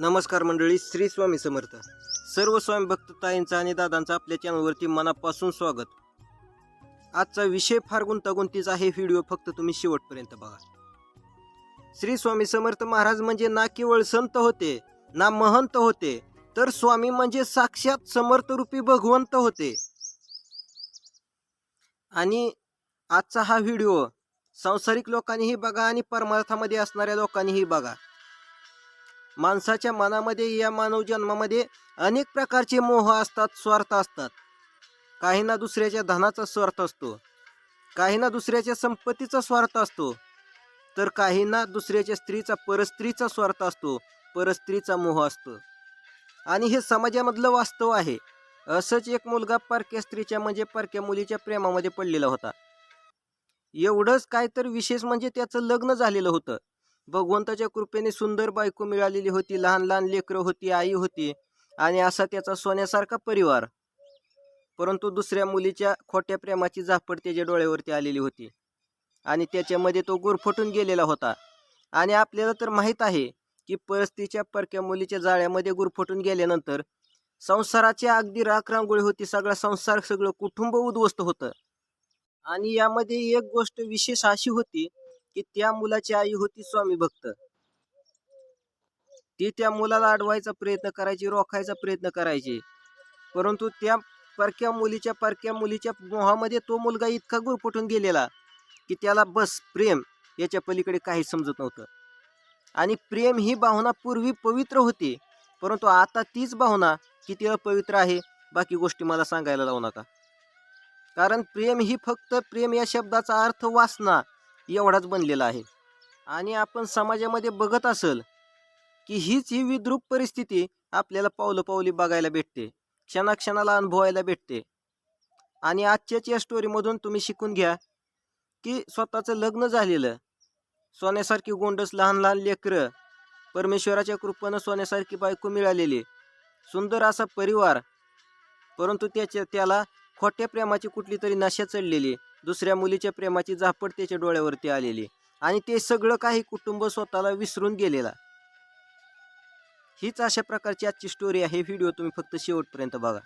नमस्कार मंडळी श्री स्वामी समर्थ. सर्व स्वामी भक्त ताईंचं आणि दादांचं आपल्या चॅनलवरती मनापासून स्वागत. आजचा विषय फार गुंतागुंतीचा आहे व्हिडिओ फक्त तुम्ही शेवटपर्यंत बघा. श्री स्वामी समर्थ महाराज म्हणजे ना केवळ संत होते ना महंत होते तर स्वामी म्हणजे साक्षात समर्थ रूपी भगवंत होते. आणि आजचा हा व्हिडिओ सांसारिक लोकांनीही बघा आणि परमार्थामध्ये असणाऱ्या लोकांनीही बघा. माणसाच्या मनामध्ये या मानव जन्मामध्ये अनेक प्रकारचे मोह असतात स्वार्थ असतात. काहींना दुसऱ्याच्या धनाचा स्वार्थ असतो. काहींना दुसऱ्याच्या संपत्तीचा स्वार्थ असतो. तर काहींना दुसऱ्याच्या स्त्रीचा परस्त्रीचा स्वार्थ असतो. परस्त्रीचा मोह असतो. आणि हे समाजामधलं वास्तव आहे. असंच एक मुलगा परक्या स्त्रीच्या म्हणजे परक्या मुलीच्या प्रेमामध्ये पडलेला होता. एवढंच काय तर विशेष म्हणजे त्याचं लग्न झालेलं होतं. भगवंताच्या कृपेने सुंदर बायको मिळालेली होती लहान लहान लेकरं होती आई होती आणि असा त्याचा सोन्यासारखा परिवार. परंतु दुसऱ्या मुलीच्या खोट्या प्रेमाची झापड त्याच्या डोळ्यावरती आलेली होती आणि त्याच्यामध्ये तो गुरफटून गेलेला होता. आणि आपल्याला तर माहीत आहे की परिस्थितीच्या परक्या मुलीच्या जाळ्यामध्ये गुरफटून गेल्यानंतर संसाराची अगदी राख रांगोळी होती सगळा संसार सगळं कुटुंब उद्ध्वस्त होतं. आणि यामध्ये एक गोष्ट विशेष अशी होती की त्या मुलाची आई होती स्वामी भक्त. ती त्या मुलाला अडवायचा प्रयत्न करायची रोखायचा प्रयत्न करायची. परंतु त्या परक्या मुलीच्या परक्या मुलीच्या मोहामध्ये तो मुलगा इतका गुरफटून गेलेला की त्याला बस प्रेम याच्या पलीकडे काही समजत नव्हतं. आणि प्रेम ही भावना पूर्वी पवित्र होती परंतु आता तीच भावना किती अपवित्र आहे बाकी गोष्टी मला सांगायला लावू नका. कारण प्रेम ही फक्त प्रेम या शब्दाचा अर्थ वासना एवढाच बनलेला आहे. आणि आपण समाजामध्ये बघत असल की हीच ही विद्रूप परिस्थिती आपल्याला पावलं पावली बघायला भेटते. क्षणाक्षणाला अनुभवायला भेटते. आणि आजच्याच या स्टोरीमधून तुम्ही शिकून घ्या की स्वतःचं लग्न झालेलं सोन्यासारखी गोंडस लहान लहान लेकरं परमेश्वराच्या कृपेनं सोन्यासारखी बायको मिळालेली सुंदर असा परिवार परंतु त्याच्या त्याला खोट्या प्रेमाची कुठली तरी नशा चढलेली दुसऱ्या मुलीच्या प्रेमाची झापड त्याच्या डोळ्यावरती आलेली आणि ते सगळं काही कुटुंब स्वतःला विसरून गेलेला. हीच अशा प्रकारची आजची स्टोरी आहे. व्हिडिओ तुम्ही फक्त शेवटपर्यंत बघा.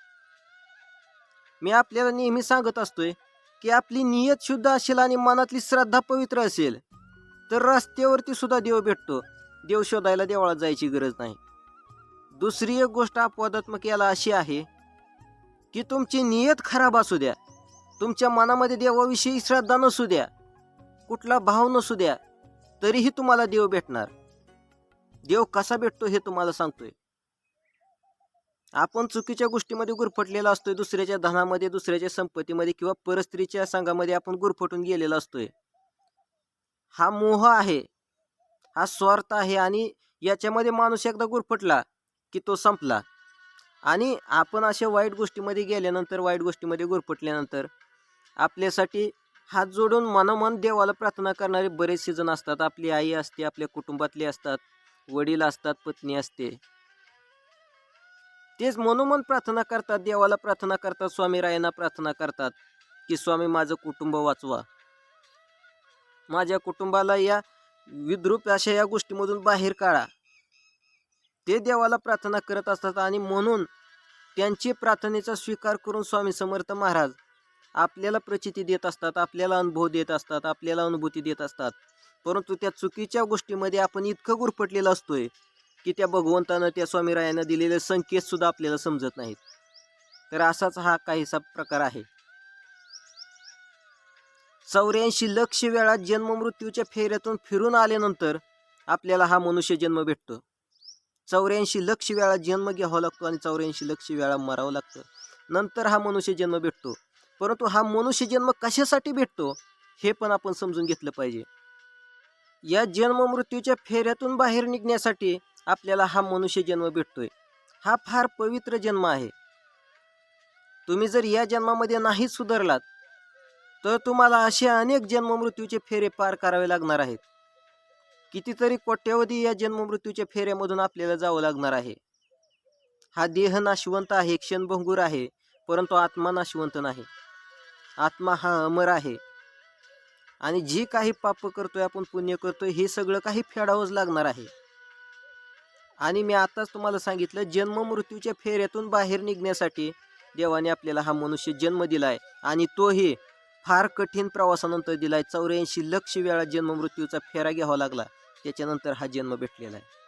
मी आपल्याला नेहमी सांगत असतोय की आपली नियत शुद्ध असेल आणि मनातली श्रद्धा पवित्र असेल तर रस्त्यावरती सुद्धा देव भेटतो. देव शोधायला देवळात जायची गरज नाही. दुसरी एक गोष्ट अपवादात्मक याला अशी आहे की तुमची नियत खराब असू द्या. तुमच्या मनामध्ये देवाविषयी श्रद्धा नसू द्या. कुठला भाव नसू द्या. तरीही तुम्हाला देव भेटणार. देव कसा भेटतो हे तुम्हाला सांगतोय. आपण चुकीच्या गोष्टीमध्ये गुरफटलेला असतोय दुसऱ्याच्या धनामध्ये दुसऱ्याच्या संपत्तीमध्ये किंवा परस्त्रीच्या संघामध्ये आपण गुरफटून गेलेला असतोय. हा मोह आहे. हा स्वार्थ आहे आणि याच्यामध्ये माणूस एकदा गुरफटला की तो संपला. आणि आपण अशा वाईट गोष्टीमध्ये गेल्यानंतर वाईट गोष्टीमध्ये गुरफटल्यानंतर आपल्यासाठी हात जोडून मनोमन देवाला प्रार्थना करणारे बरेचसे जण असतात. आपली आई असते आपल्या कुटुंबातले असतात वडील असतात पत्नी असते. तेच मनोमन प्रार्थना करतात देवाला प्रार्थना करतात स्वामी रायांना प्रार्थना करतात की स्वामी माझं कुटुंब वाचवा. माझ्या कुटुंबाला या विद्रूप अशा या गोष्टीमधून बाहेर काढा. ते देवाला प्रार्थना करत असतात आणि म्हणून त्यांची प्रार्थनेचा स्वीकार करून स्वामी समर्थ महाराज आपल्याला प्रचिती देत असतात आपल्याला अनुभव देत असतात आपल्याला अनुभूती देत असतात. परंतु त्या चुकीच्या गोष्टीमध्ये आपण इतकं गुरफटलेलं असतोय की त्या भगवंतानं त्या स्वामीरायानं दिलेले संकेत सुद्धा आपल्याला समजत नाहीत. तर असाच हा काहीसा प्रकार आहे. चौऱ्याऐंशी लक्ष वेळा जन्ममृत्यूच्या फेऱ्यातून फिरून आल्यानंतर आपल्याला हा मनुष्य जन्म भेटतो. चौऱ्याऐंशी लक्ष वेळा जन्म घ्यावा लागतो आणि चौऱ्याऐंशी लक्ष वेळा मरावं लागतं. नंतर हा मनुष्य जन्म भेटतो. परंतु हा मनुष्य जन्म कशासाठी भेटतो हे पण आपण समजून घेतलं पाहिजे. या जन्म मृत्यूच्या फेऱ्यातून बाहेर निघण्यासाठी आपल्याला हा मनुष्य जन्म भेटतोय. हा फार पवित्र जन्म आहे. तुम्ही जर या जन्मामध्ये नाही सुधारलात तर तुम्हाला असे अनेक जन्म मृत्यूचे फेरे पार करावे लागणार आहेत. कितीतरी कोट्यवधी या जन्म मृत्यूच्या फेऱ्यामधून आपल्याला जावं लागणार आहे. हा देह नाशवंत आहे क्षणभंगूर आहे परंतु आत्मा नाशवंत नाही. आत्मा हा अमर आहे. आणि जी काही पाप करतोय आपण पुण्य करतोय हे सगळं काही फेडावंच लागणार आहे. आणि मी आताच तुम्हाला सांगितलं जन्म मृत्यूच्या फेऱ्यातून बाहेर निघण्यासाठी देवाने आपल्याला हा मनुष्य जन्म दिलाय. आणि तोही फार कठीण प्रवासानंतर दिलाय. चौऱ्याऐंशी लक्ष वेळा जन्म मृत्यूचा फेरा घ्यावा लागला. त्याच्यानंतर हा जन्म भेटलेला आहे.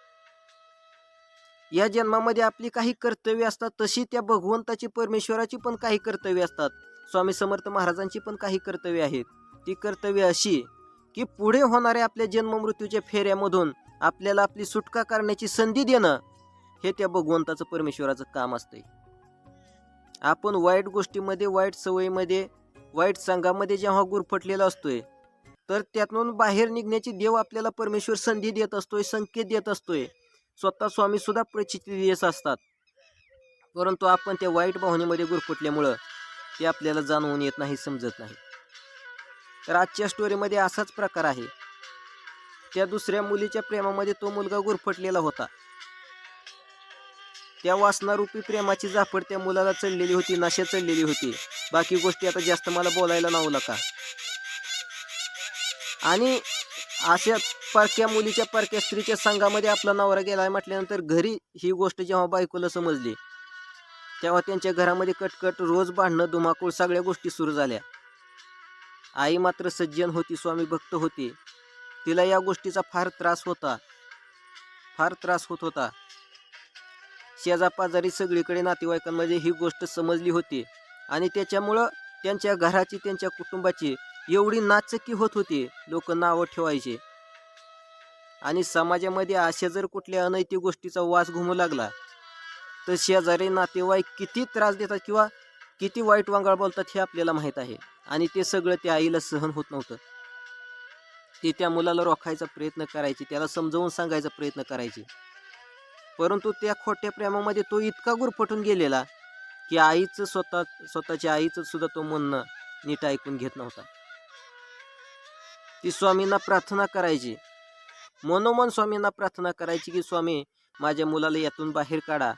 या जन्मामध्ये आपली काही कर्तव्य असतात तशी त्या भगवंताची परमेश्वराची पण काही कर्तव्य असतात. स्वामी समर्थ महाराजांची पण काही कर्तव्य आहेत. ती कर्तव्य अशी की पुढे होणाऱ्या आपल्या जन्म मृत्यूच्या फेऱ्यामधून आपल्याला आपली सुटका करण्याची संधी देणं हे त्या भगवंताचं परमेश्वराचं काम असतंय. आपण वाईट गोष्टीमध्ये वाईट सवयीमध्ये वाईट संघामध्ये जेव्हा गुरफटलेला असतोय तर त्यातून बाहेर निघण्याची देव आपल्याला परमेश्वर संधी देत असतोय संकेत देत असतोय. स्वतः स्वामी सुद्धा प्रचिती देत असतात. परंतु आपण त्या वाईट भावनेमध्ये गुरफटल्यामुळं ते आपल्याला जाणवून येत नाही समजत नाही. तर आजच्या स्टोरीमध्ये असाच प्रकार आहे. त्या दुसऱ्या मुलीच्या प्रेमामध्ये तो मुलगा गुरफटलेला होता. त्या वासनारूपी प्रेमाची जाफड त्या मुलाला चढलेली होती नाशा चढलेली होती. बाकी गोष्टी आता जास्त मला बोलायला नावू नका. आणि अशा परक्या मुलीच्या परक्या स्त्रीच्या संघामध्ये आपला नवरा गेलाय म्हटल्यानंतर घरी ही गोष्ट जेव्हा बायकोला समजली तेव्हा त्यांच्या घरामध्ये कटकट रोज भांडणं धुमाकूळ सगळ्या गोष्टी सुरू झाल्या. आई मात्र सज्जन होती स्वामी भक्त होती. तिला या गोष्टीचा फार त्रास होता. फार त्रास होत होता. शेजापाजारी सगळीकडे नातेवाईकांमध्ये ही गोष्ट समजली होती आणि त्याच्यामुळं त्यांच्या घराची त्यांच्या कुटुंबाची एवढी नाचकी होत होती. लोक नावं ठेवायचे. आणि समाजामध्ये अशा जर कुठल्या अनैतिक गोष्टीचा वास घुमू लागला तर शेजारी नातेवाईक किती त्रास देतात किंवा किती वाईट वांगाळ बोलतात हे आपल्याला माहीत आहे. आणि ते सगळं त्या आईला सहन होत नव्हतं. ते त्या मुलाला रोखायचा प्रयत्न करायचे त्याला समजावून सांगायचा प्रयत्न करायचे. परंतु त्या खोट्या प्रेमामध्ये तो इतका गुरफटून गेलेला की आईचं स्वतः स्वतःच्या आईचं सुद्धा तो म्हणणं नीट ऐकून घेत नव्हता. ती स्वामींना प्रार्थना करायची. मनोमन स्वामींना प्रार्थना करायची की स्वामी माझ्या मुलाला यातून बाहेर काढा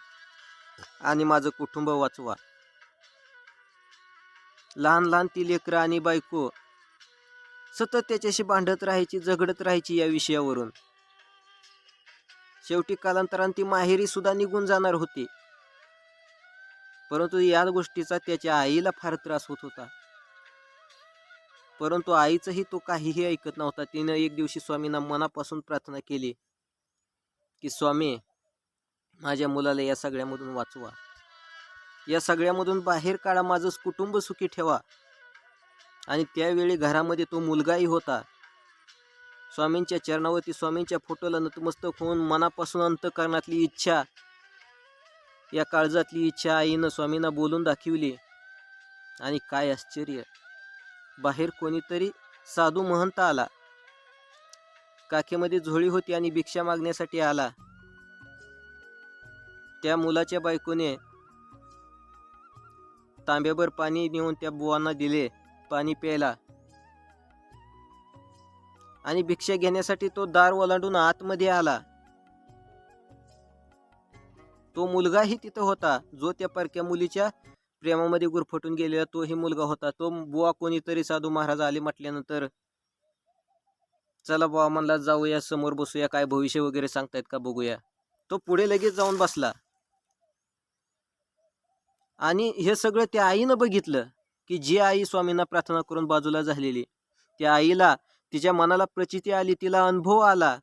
आणि माझं कुटुंब वाचवा. लहान लहान ती लेकरं आणि बायको सतत त्याच्याशी भांडत राहायची झगडत राहायची या विषयावरून. शेवटी कालांतरान ती माहेरी सुद्धा निघून जाणार होती. परंतु या गोष्टीचा त्याच्या आईला फार त्रास होत होता. परंतु आईचंही तो काहीही ऐकत नव्हता. तिनं एक दिवशी स्वामींना मनापासून प्रार्थना केली की स्वामी माझ्या मुलाला या सगळ्यामधून वाचवा. या सगळ्यामधून बाहेर काढा माझं कुटुंब सुखी ठेवा. आणि त्यावेळी घरामध्ये तो मुलगाही होता. स्वामींच्या चरणावरती स्वामींच्या फोटोला नतमस्तक होऊन मनापासून अंतकरणातली इच्छा या काळजातली इच्छा आईनं स्वामींना बोलून दाखवली. आणि काय आश्चर्य! बाहेर कोणीतरी साधू महंत आला. काखेमध्ये झोळी होती आणि भिक्षा मागण्यासाठी आला. त्या मुलाच्या बायकोने तांब्याभर पाणी नेऊन त्या बुवांना दिले पाणी प्यायला. आणि भिक्षा घेण्यासाठी तो दार ओलांडून आतमध्ये आला. तो मुलगाही तिथं होता जो त्या परक्या मुलीच्या प्रेमामध्ये गुरफटून गेलेला तोही मुलगा होता. तो बुवा कोणीतरी साधू महाराज आले म्हटल्यानंतर चला बुवा म्हणला जाऊया समोर बसूया काय भविष्य वगैरे सांगतायत का बघूया. तो पुढे लगेच जाऊन बसला. आणि हे सगळं त्या आईनं बघितलं की जी आई स्वामींना प्रार्थना करून बाजूला झालेली त्या आईला तिच्या मनाला प्रचिती आली तिला अनुभव आला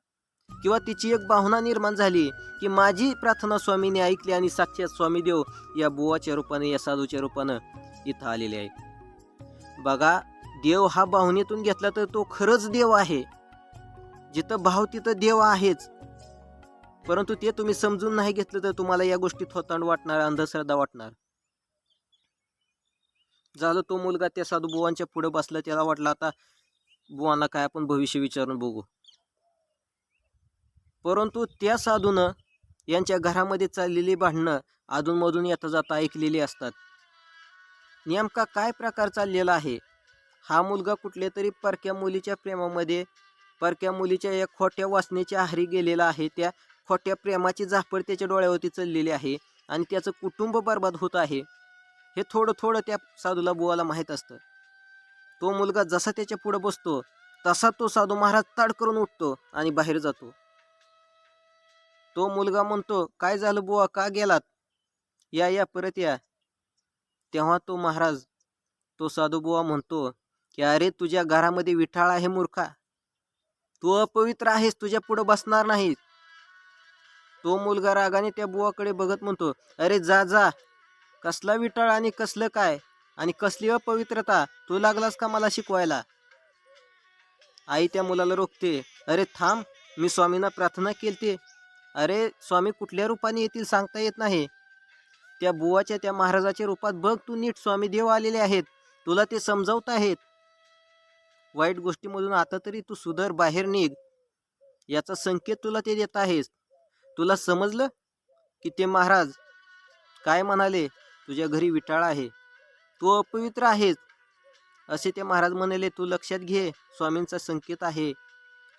किंवा तिची एक भावना निर्माण झाली की माझी प्रार्थना स्वामीने ऐकली आणि साक्षात स्वामीदेव या बुवाच्या रूपाने या साधूच्या रूपानं इथं आलेले आहेत बघा देव हा भावनेतून घेतला तर तो खरंच देव आहे. जिथं भाव तिथं देव आहेच. परंतु ते तुम्ही समजून नाही घेतलं तर तुम्हाला या गोष्टीत थोतांड वाटणार अंधश्रद्धा वाटणार. झालं तो मुलगा त्या साधू बुवांच्या पुढे बसला त्याला वाटलं आता बुवांना काय आपण भविष्य विचारून बघू. परंतु त्या साधूनं यांच्या घरामध्ये चाललेली भांडणं अधूनमधून येता जाता ऐकलेली असतात. नेमका काय प्रकार चाललेला आहे? हा मुलगा कुठल्या तरी परक्या मुलीच्या प्रेमामध्ये परक्या मुलीच्या या खोट्या वासनेच्या आहारी गेलेला आहे त्या खोट्या प्रेमाची झापड त्याच्या डोळ्यावरती चाललेली आहे आणि त्याचं कुटुंब बर्बाद होत आहे. हे थोडं थोडं त्या साधूला बुवाला माहीत असतं. तो मुलगा जसा त्याच्या पुढं बसतो तसा तो साधू महाराज ताड करून उठतो आणि बाहेर जातो. तो मुलगा म्हणतो काय झालं बुवा? का गेलात? या या परत या. तेव्हा तो महाराज तो साधू बुवा म्हणतो की अरे तुझ्या घरामध्ये विठाळ आहे मूर्खा. तू अपवित्र आहेस तुझ्या पुढं बसणार नाही तो मुलगा रागाने त्या बुवाकडे बघत म्हणतो अरे जा जा. कसला विटाळ आणि कसलं काय? आणि कसली अपवित्रता? तू लागलास का मला शिकवायला? आई त्या मुलाला रोखते अरे थांब. मी स्वामींना प्रार्थना केली अरे स्वामी कुठल्या रूपाने येतील सांगता येत नाही. त्या बुवाच्या त्या महाराजाच्या रूपात बघ तू नीट स्वामी देव आलेले आहेत. तुला ते समजावत आहेत. वाईट गोष्टीमधून आता तरी तू सुधर बाहेर निघ. याचा संकेत तुला ते देत आहेस तुला समजलं? की ते महाराज काय म्हणाले? तुझ्या घरी विटाळ आहे. तू अपवित्र आहेस. असे ते महाराज म्हणाले तू लक्षात घे. स्वामींचा संकेत आहे.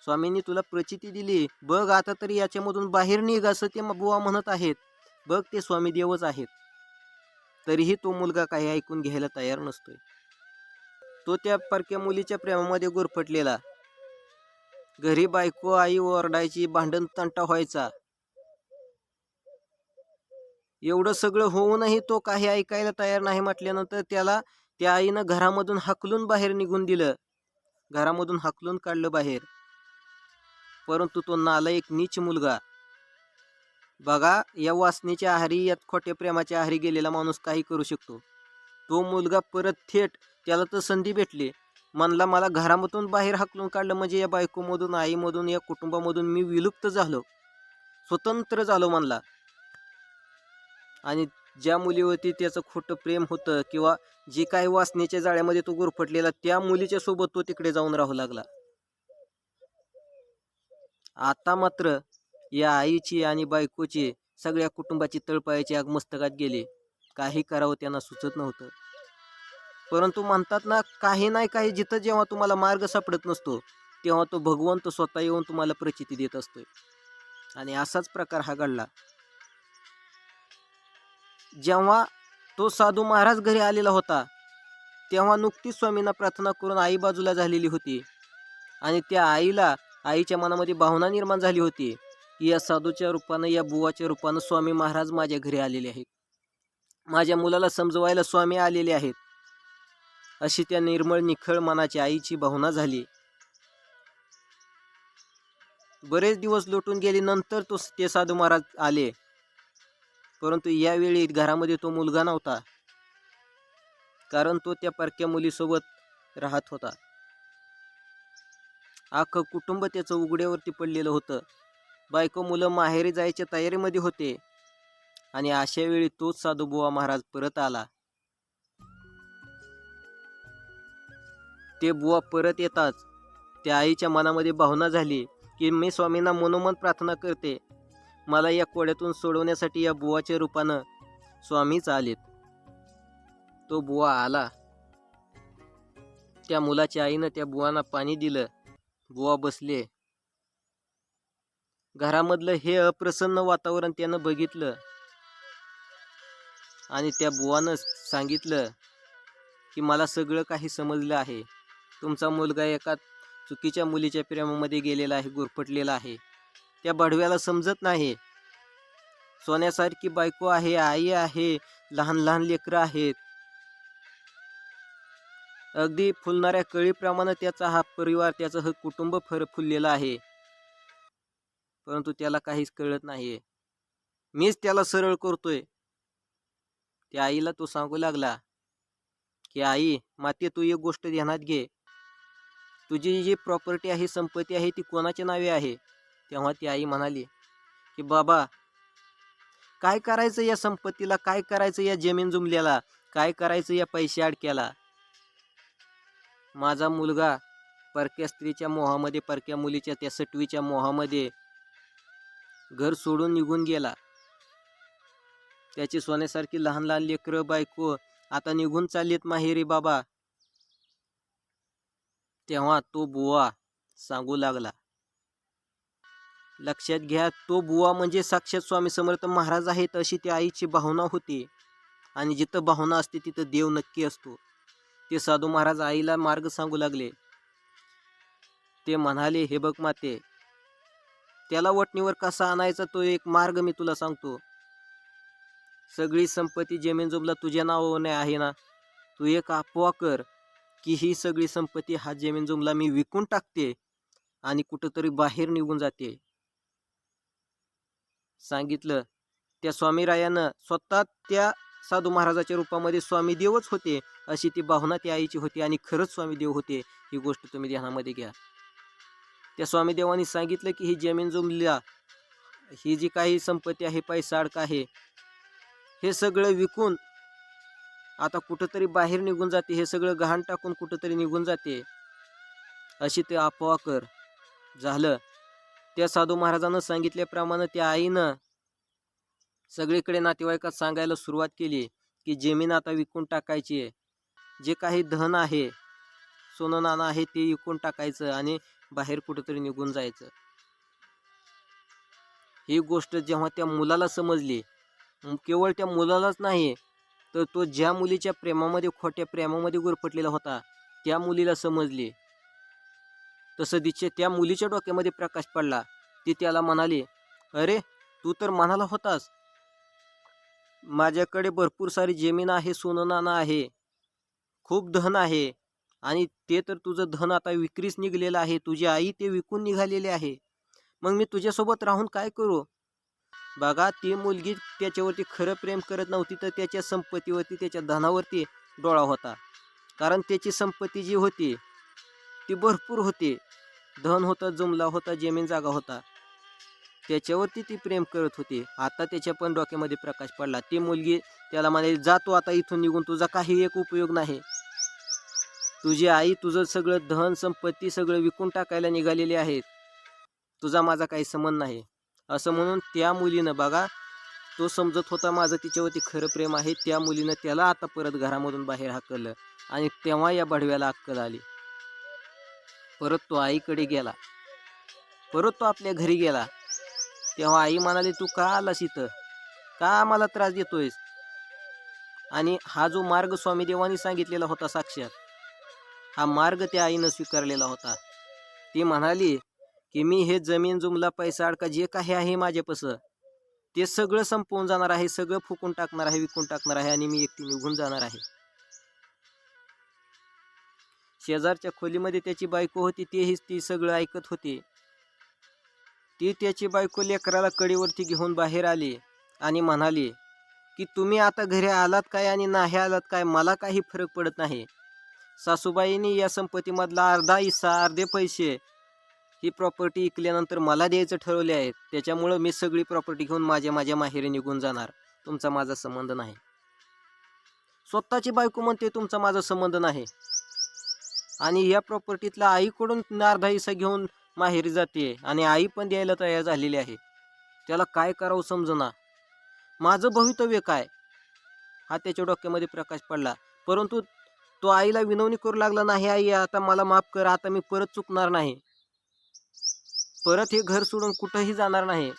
स्वामींनी तुला प्रचिती दिली. बघ आता तरी याच्यामधून बाहेर निघ असं ते बुवा म्हणत आहेत. बघ ते स्वामी देवच आहेत. तरीही तो मुलगा काही ऐकून घ्यायला तयार नसतोय. तो त्या परक्या मुलीच्या प्रेमामध्ये गुरफटलेला. घरी बायको आई ओरडायची भांडण तंटा व्हायचा. एवढं सगळं होऊनही तो काही ऐकायला तयार नाही म्हटल्यानंतर त्याला त्या आईनं घरामधून हकलून बाहेर निघून दिलं. घरामधून हकलून काढलं बाहेर. परंतु तो नालायक नीच मुलगा. बघा या वासनेच्या आहारी यात खोट्या प्रेमाच्या आहारी गेलेला माणूस काही करू शकतो. तो मुलगा परत थेट त्याला तर संधी भेटली. म्हणला मला घरामधून बाहेर हाकलून काढलं म्हणजे या बायकोमधून आईमधून या कुटुंबामधून मी विलुप्त झालो. स्वतंत्र झालो म्हणला. आणि ज्या मुलीवरती त्याचं खोटं प्रेम होतं किंवा जे काही वासनेच्या जाळ्यामध्ये तो गुरफटलेला त्या मुलीच्या सोबत तो तिकडे जाऊन राहू लागला. आता मात्र या आईची आणि बायकोची सगळ्या कुटुंबाची तळपायाची आग मस्तकात गेली. काही करावं त्यांना सुचत नव्हतं. परंतु म्हणतात ना काही नाही काही जिथं जेव्हा तुम्हाला मार्ग सापडत नसतो तेव्हा तो भगवंत स्वतः येऊन तुम्हाला प्रचिती देत असतो आणि असाच प्रकार हा घडला. जेव्हा तो साधू महाराज घरी आलेला होता तेव्हा नुकतीच स्वामींना प्रार्थना करून आई बाजूला झालेली होती. आणि त्या आईला आईच्या मनामध्ये भावना निर्माण झाली होती की या साधूच्या रूपानं या बुवाच्या रूपानं स्वामी महाराज माझ्या घरी आलेले आहेत. माझ्या मुलाला समजवायला स्वामी आलेले आहेत. अशी त्या निर्मळ निखळ मनाची आईची भावना झाली. बरेच दिवस लोटून गेले नंतर तो ते साधू महाराज आले. परंतु यावेळी घरामध्ये तो मुलगा नव्हता. कारण तो त्या परक्या मुलीसोबत राहत होता. अख्खं कुटुंब त्याचं उघड्यावरती पडलेलं होतं. बायको मुलं माहेरी जायच्या तयारीमध्ये होते. आणि अशा वेळी तोच साधू बुवा महाराज परत आला. ते बुवा परत येताच त्या आईच्या मनामध्ये भावना झाली की मी स्वामींना मनोमन प्रार्थना करते. मला या कोड्यातून सोडवण्यासाठी या बुवाच्या रूपानं स्वामीच आलेत. तो बुवा आला. त्या मुलाच्या आईनं त्या बुवांना पाणी दिलं. बुवा बसले. घरामधलं हे अप्रसन्न वातावरण त्यानं बघितलं. आणि त्या बुवानं सांगितलं की मला सगळं काही समजलं आहे. तुमचा मुलगा एका चुकीच्या मुलीच्या प्रेमामध्ये गेलेला आहे गुरफटलेला आहे. त्या बडव्याला समजत नाही. सोन्यासारखी बायको आहे आई आहे लहान लहान लेकरं आहेत. अगदी फुलणाऱ्या कळीप्रमाणे त्याचा हा परिवार त्याचं हे कुटुंब फर फुललेलं आहे. परंतु त्याला काहीच कळत नाहीये. मीच त्याला सरळ करतोय. त्या आईला तो सांगू लागला की आई माते तू एक गोष्ट ध्यानात घे. तुझी जी प्रॉपर्टी आहे संपत्ती आहे ती कोणाच्या नावे आहे? तेव्हा ती आई म्हणाली की बाबा काय करायचं या संपत्तीला? काय करायचं या जमीन जुमल्याला? काय करायचं या पैसे अडक्याला? माझा मुलगा परक्या स्त्रीच्या मोहामध्ये परक्या मुलीच्या त्या सटवीच्या मोहामध्ये घर सोडून निघून गेला. त्याची सोन्यासारखी लहान लहान लेकरं बायको आता निघून चाललीत माहेरी बाबा. तेव्हा तो बुवा सांगू लागला लक्षात घ्या तो बुवा म्हणजे साक्षात स्वामी समर्थ महाराज आहेत अशी त्या आईची भावना होती. आणि जिथं भावना असते तिथं देव नक्की असतो. ते साधू महाराज आईला मार्ग सांगू लागले. ते म्हणाले हे बघ माते त्याला वटणीवर कसा आणायचा तो एक मार्ग मी तुला सांगतो. सगळी संपत्ती जमीन तुझ्या नावाने आहे ना? तू एक अफवा कर की ही सगळी संपत्ती हा जमीन मी विकून टाकते आणि कुठंतरी बाहेर निघून जाते. सांगितलं. त्या स्वामीरायानं स्वतः त्या साधू महाराजाच्या रूपामध्ये स्वामी देवच होते अशी ती भावना त्या आईची होती आणि खरंच स्वामी देव होते ही गोष्ट तुम्ही ध्यानामध्ये घ्या. त्या स्वामी देवानी सांगितलं की ही जमीन जुमल्या ही जी काही संपत्ती आहे पैसा अडका आहे हे सगळं विकून आता कुठंतरी बाहेर निघून जाते हे सगळं गहाण टाकून कुठंतरी निघून जाते अशी ते अफवा कर. झालं. त्या साधू महाराजानं सांगितल्याप्रमाणे त्या आईनं सगळीकडे नातेवाईकात सांगायला सुरुवात केली की जमीन आता विकून टाकायची आहे. जे काही धन आहे सोनं नाणं आहे ते विकून टाकायचं आणि बाहेर कुठंतरी निघून जायचं. ही गोष्ट जेव्हा त्या मुलाला समजली केवळ त्या मुलालाच नाही तर तो ज्या मुलीच्या प्रेमामध्ये खोट्या प्रेमामध्ये गुरफटलेला होता त्या मुलीला समजली. तसं दिचे त्या मुलीच्या डोक्यामध्ये प्रकाश पडला. ती त्याला म्हणाली अरे तू तर म्हणाला होतास. माझ्याकडे भरपूर सारी जमीन आहे सोनं नाणं आहे खूप धन आहे आणि ते तर तुझं धन आता विक्रीच निघलेलं आहे तुझी आई ते विकून निघालेले आहे. मग मी तुझ्यासोबत राहून काय करू? बघा ती मुलगी त्याच्यावरती खरं प्रेम करत नव्हती तर त्याच्या संपत्तीवरती त्याच्या धनावरती डोळा होता. कारण त्याची संपत्ती जी होती ती भरपूर होती. धन होतं जुमला होता जमीन जागा होता. त्याच्यावरती ती प्रेम करत होती. आता त्याच्या पण डोक्यामध्ये प्रकाश पडला. ती मुलगी त्याला म्हणाली जातो आता इथून निघून तुझा काही एक उपयोग नाही. तुझी आई तुझं सगळं धन संपत्ती सगळं विकून टाकायला निघालेली आहे. तुझा माझा काही संबंध नाही. असं म्हणून त्या मुलीनं बघा तो समजत होता माझं तिच्यावरती खरं प्रेम आहे. त्या मुलीनं त्याला आता परत घरामधून बाहेर हाकललं आणि तेव्हा या बडव्याला अक्कल आली. परत तो आईकडे गेला. परत तो आपल्या घरी गेला. तेव्हा आई म्हणाली तू का आलास इथं? का आम्हाला त्रास देतोयस? आणि हा जो मार्ग स्वामी देवानी सांगितलेला होता साक्षात हा मार्ग त्या आईनं स्वीकारलेला होता. ती म्हणाली की मी हे जमीन जुमला पैसा अडका जे काही आहे माझ्यापासं ते सगळं संपवून जाणार आहे सगळं फुकून टाकणार आहे विकून टाकणार आहे आणि मी एकटी निघून जाणार आहे. शेजारच्या खोलीमध्ये त्याची बायको होती तेही ती सगळं ऐकत होती. ती त्याची बायको लेकराला कडीवरती घेऊन बाहेर आली आणि म्हणाली की तुम्ही आता घरी आलात काय आणि नाही आलात काय? मला काही फरक पडत नाही. सासूबाईंनी या संपत्तीमधला अर्धा हिस्सा अर्धे पैसे ही प्रॉपर्टी विकल्यानंतर मला द्यायचं ठरवले आहे त्याच्यामुळं मी सगळी प्रॉपर्टी घेऊन माझ्या माझ्या माहेरी निघून जाणार. तुमचा माझा संबंध नाही. स्वतःची बायको म्हणते तुमचा माझा संबंध नाही. आणि या प्रॉपर्टीतला आईकडून अर्धा हिस्सा घेऊन माहेरी जाते आणि आई पण द्यायला तयार झालेली आहे. त्याला काय करावं समजना? माझं भवितव्य काय? हा त्याच्या डोक्यामध्ये प्रकाश पडला. परंतु तो आईला विनवणी करू लागला नाही आई आता मला माफ कर आता मी परत चुकणार नाही. परत हे घर सोडून कुठंही जाणार नाही.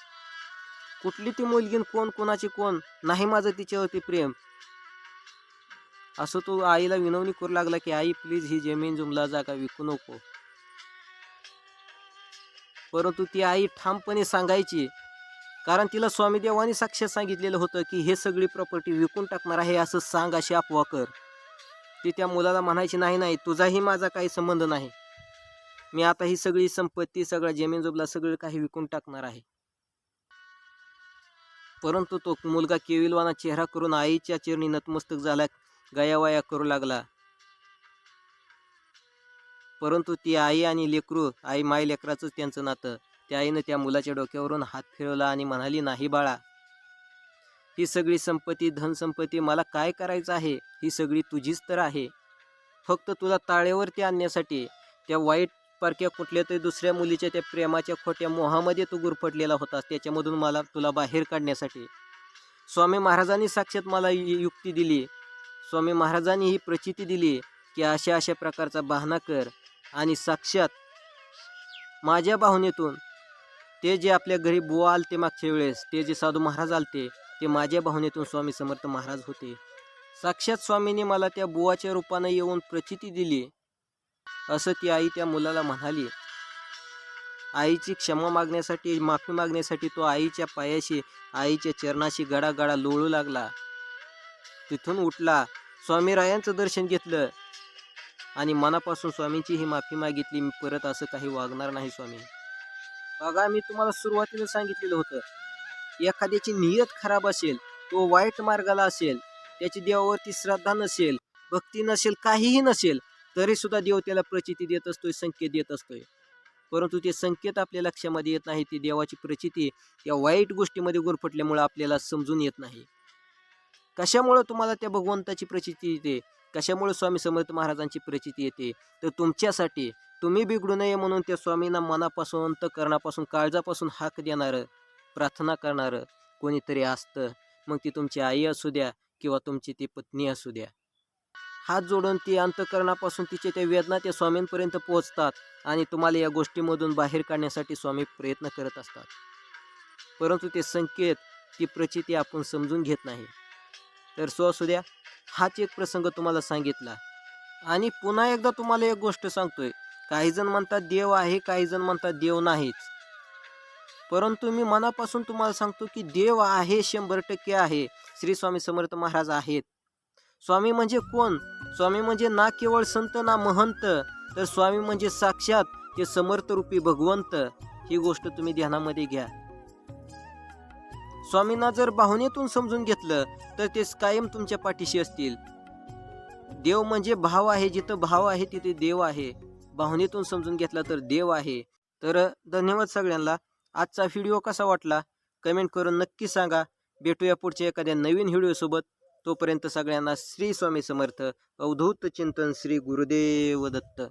कुठली ती मुलगी कोण कोणाची कोण नाही माझं तिच्यावरती प्रेम. असं तो आईला विनवणी करू लागला की आई प्लीज ही जमीन जुमला जागा विकू नको. परंतु ती आई ठामपणे सांगायची कारण तिला स्वामीदेवाने साक्ष सांगितलेलं होतं की हे सगळी प्रॉपर्टी विकून टाकणार आहे असं सांग अशी अफवा कर. ती त्या मुलाला म्हणायची नाही नाही तुझाही माझा काही संबंध नाही. मी आता ही सगळी संपत्ती सगळा जमीनजुबला सगळं काही विकून टाकणार आहे. परंतु तो मुलगा केविलवाना चेहरा करून आईच्या चिरणी नतमस्तक झाला गयावाया करू लागला. परंतु ती आई आणि लेकरू आई माय लेकराचंच त्यांचं नातं. त्या आईनं त्या मुलाच्या डोक्यावरून हात फिरवला आणि म्हणाली नाही बाळा ही सगळी संपत्ती धनसंपत्ती मला काय करायचं आहे? ही सगळी तुझीच तर आहे. फक्त तुला ताळेवरती आणण्यासाठी त्या वाईट पारख्या कुठल्या तरी दुसऱ्या मुलीच्या त्या प्रेमाच्या खोट्या मोहामध्ये तू गुरफटलेला होतास. त्याच्यामधून मला तुला बाहेर काढण्यासाठी. स्वामी महाराजांनी साक्षात मला यु- युक्ती दिली. स्वामी महाराजांनी ही प्रचिती दिली की अशा अशा प्रकारचा बहाणा कर. आणि साक्षात माझ्या भावनेतून ते जे आपल्या घरी बुवा आलते मागच्या वेळेस ते जे साधू महाराज आलते ते माझ्या भावनेतून स्वामी समर्थ महाराज होते. साक्षात स्वामीने मला त्या बुवाच्या रूपानं येऊन प्रचिती दिली. असं ती आई त्या मुलाला म्हणाली आईची क्षमा मागण्यासाठी माफी मागण्यासाठी तो आईच्या पायाशी आईच्या चरणाशी गडा गडा लोळू लागला. तिथून उठला. स्वामीरायांचं दर्शन घेतलं. आणि मनापासून स्वामींची ही माफी मागितली मी परत असं काही वागणार नाही स्वामी. बघा मी तुम्हाला सुरुवातीला सांगितलेलं होतं एखाद्याची नियत खराब असेल तो वाईट मार्गाला असेल त्याची देवावरती श्रद्धा नसेल भक्ती नसेल काहीही नसेल तरी सुद्धा देव त्याला प्रचिती देत असतोय संकेत देत असतोय. परंतु ते संकेत आपल्या लक्षामध्ये येत नाही ती देवाची प्रचिती या वाईट गोष्टीमध्ये गुरफटल्यामुळे आपल्याला समजून येत नाही. कशामुळं तुम्हाला त्या भगवंताची प्रचिती येते? कशामुळे स्वामी समर्थ महाराजांची प्रचिती येते? तर तुमच्यासाठी. तुम्ही बिघडू नये म्हणून त्या स्वामींना मनापासून अंतकरणापासून काळजापासून हाक देणारं प्रार्थना करणारं कोणीतरी असतं. मग ती तुमची आई असू द्या किंवा तुमची ती पत्नी असू द्या. हात जोडून ती अंतकरणापासून तिचे त्या वेदना त्या स्वामींपर्यंत पोहोचतात आणि तुम्हाला या गोष्टीमधून बाहेर काढण्यासाठी स्वामी प्रयत्न करत असतात. परंतु ते संकेत ती प्रचिती आपण समजून घेत नाही. तर सो असू द्या हाच एक प्रसंग तुम्हाला सांगितला. आणि पुन्हा एकदा तुम्हाला एक गोष्ट सांगतोय काही जण म्हणतात देव आहे काही जण म्हणतात देव नाहीच. परंतु मी मनापासून तुम्हाला सांगतो की देव आहे शंभर टक्के आहे श्री स्वामी समर्थ महाराज आहेत. स्वामी म्हणजे कोण? स्वामी म्हणजे ना केवळ संत ना महंत तर स्वामी म्हणजे साक्षात ते समर्थरूपी भगवंत. ही गोष्ट तुम्ही ध्यानामध्ये घ्या. स्वामींना जर भावनेतून समजून घेतलं तर ते कायम तुमच्या पाठीशी असतील. देव म्हणजे भाव आहे जिथं भाव आहे तिथे देव आहे. भावनेतून समजून घेतला तर देव आहे. तर धन्यवाद सगळ्यांना. आजचा व्हिडिओ कसा वाटला? कमेंट करून नक्की सांगा. भेटूया पुढच्या एखाद्या नवीन व्हिडिओसोबत. तोपर्यंत सगळ्यांना श्री स्वामी समर्थ. अवधूत चिंतन श्री गुरुदेव दत्त.